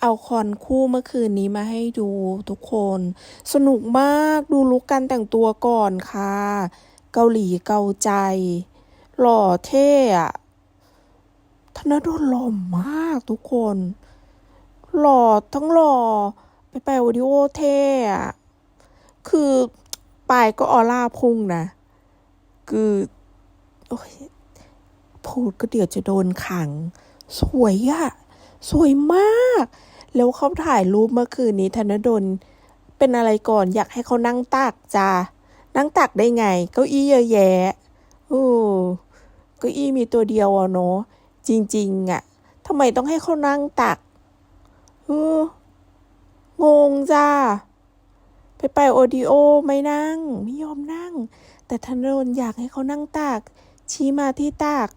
เอาคอนคู่เมื่อคืนนี้มาให้ดูทุกคน สนุกมากดูลุกการแต่งตัวก่อนค่ะ เกาหลีเกาใจ หล่อเท่อะธนดลหล่อมากทุกคน หล่อทั้งหล่อ ไปไปวิดีโอเท่อะคือปายก็ออร่าพุ่งนะ คือโอ้ยพูดก็เดี๋ยวจะโดนขัง สวยอะ สวยมาก แล้วเขาถ่ายรูปเมื่อคืนนี้ธนดล เป็นอะไรก่อนอยากให้เขานั่งตักจ้านั่งตักได้ไง เก้าอี้เยอะแยะโอ้เก้าอี้มีตัวเดียวอะเนาะจริงๆอะทำไมต้องให้เขานั่งตักเอองงจ้าไปไปโอดีโอไม่นั่ง ไม่ยอมนั่ง แต่ธนดลอยากให้เขานั่งตักชี้มาที่ตัก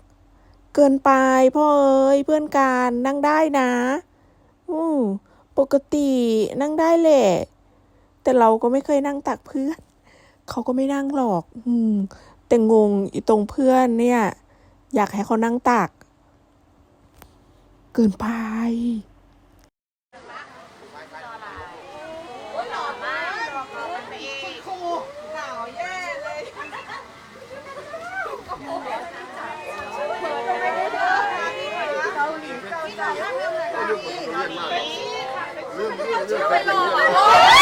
เกินไปพ่อเอ้ยเพื่อนการนั่งได้นะอืมปกตินั่งได้แหละ แต่เราก็ไม่เคยนั่งตักเพื่อน เขาก็ไม่นั่งหรอก อืม แต่งงอีตรงเพื่อนเนี่ย อยากให้เขานั่งตัก เกินไป 好好好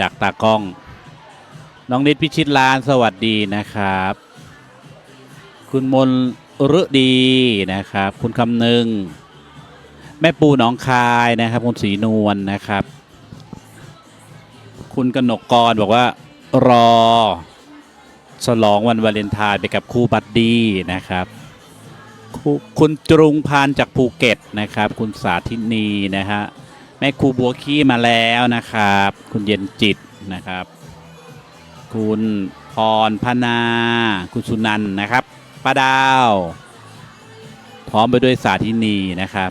จากตากล้อง น้องนิดพิชิตลานสวัสดีนะครับ คุณมนฤดีนะครับ คุณคำนึง แม่ปูหนองคายนะครับ คุณศรีนวลนะครับ คุณกนกกรบอกว่ารอ ฉลองวันวาเลนไทน์ไปกับคู่บัดดี้นะครับ คุณจรุงพานจากภูเก็ตนะครับ คุณสาธินีนะฮะแม่ครูบัวขี้มาแล้วนะครับ คุณเย็นจิตนะครับ คุณพรพนา คุณสุนันนะครับป้าดาว พร้อมไปด้วยสาธินีนะครับ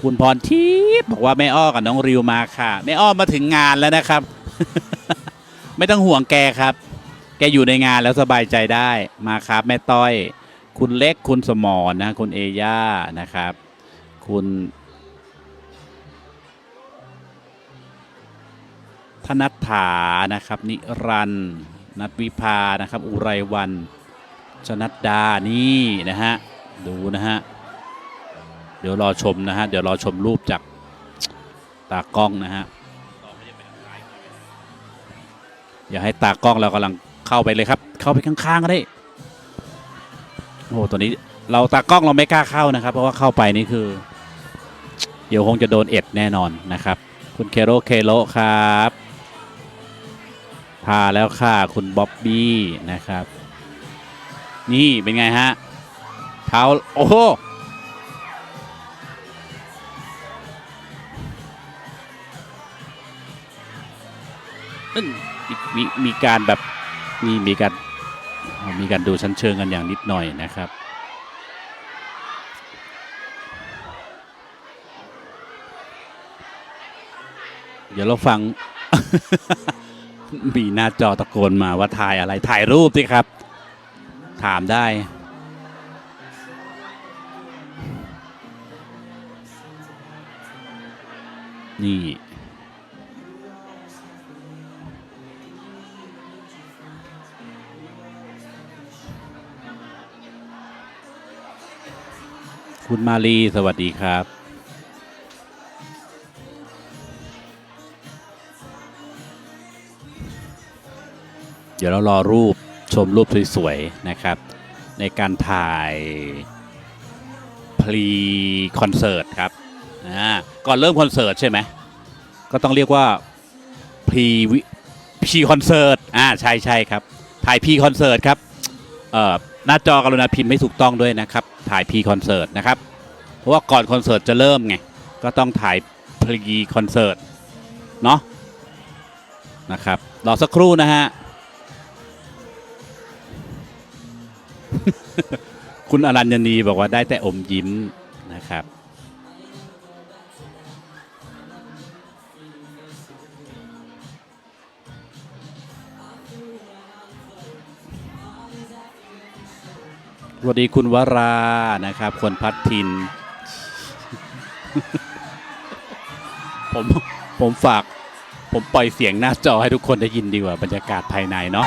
คุณพรทิพย์บอกว่าแม่อ้อกับน้องริวมาค่ะแม่อ้อมาถึงงานแล้วนะครับ ไม่ต้องห่วงแกครับ แกอยู่ในงานแล้วสบายใจได้มาครับแม่ต้อย คุณเล็กคุณสมรนะคุณเอย่านะครับ คุณธนัฐานะครับ นิรันนัทวิภานะครับ อุไรวันชนัดดานี่นะฮะดูนะฮะเดี๋ยวรอชมนะฮะเดี๋ยวรอชมรูปจากตากล้องนะฮะอย่าให้ตากล้องเรากำลังเข้าไปเลยครับ เข้าไปข้างๆก็ได้ โอ้โหตัวนี้เราตากล้องเราไม่กล้าเข้านะครับ เพราะว่าเข้าไปนี่คือ เดี๋ยวคงจะโดนเอ็ดแน่นอนนะครับ คุณเคโรเคโลครับพาแล้วค่ะคุณบ๊อบบี้นะครับ นี่เป็นไงฮะเท้าโอ้โหมมีมีการแบบมีมีการ มีการดูชั้นเชิงกันอย่างนิดหน่อยนะครับเดี๋ยวเราฟัง มีหน้าจอตะโกนมาว่าถ่ายอะไรถ่ายรูปสิครับ ถามได้ นี่ คุณมาลีสวัสดีครับ เดี๋ยวเรารอรูปชมรูปสวยๆนะครับ ในการถ่ายพรีคอนเสิร์ตครับอ่าก่อนเริ่มคอนเสิร์ตใช่ไหมก็ต้องเรียกว่าพรีวิพีคอนเสิร์ตอ่าใช่ใช่ครับถ่ายพีคอนเสิร์ตครับเอ่อหน้าจอกรุณาพิมพ์ไม่ถูกต้องด้วยนะครับ ถ่ายพีคอนเสิร์ตนะครับ เพราะว่าก่อนคอนเสิร์ตจะเริ่มไง ก็ต้องถ่ายพีคอนเสิร์ตเนาะนะครับ รอสักครู่นะฮะ คุณอรัญญนีบอกว่าได้แต่อมยิ้มนะครับ สวัสดีคุณวรานะครับ คนพัดทิน ผมผมฝาก ผมปล่อยเสียงหน้าจอให้ทุกคนได้ยินดีกว่าบรรยากาศภายในเนาะ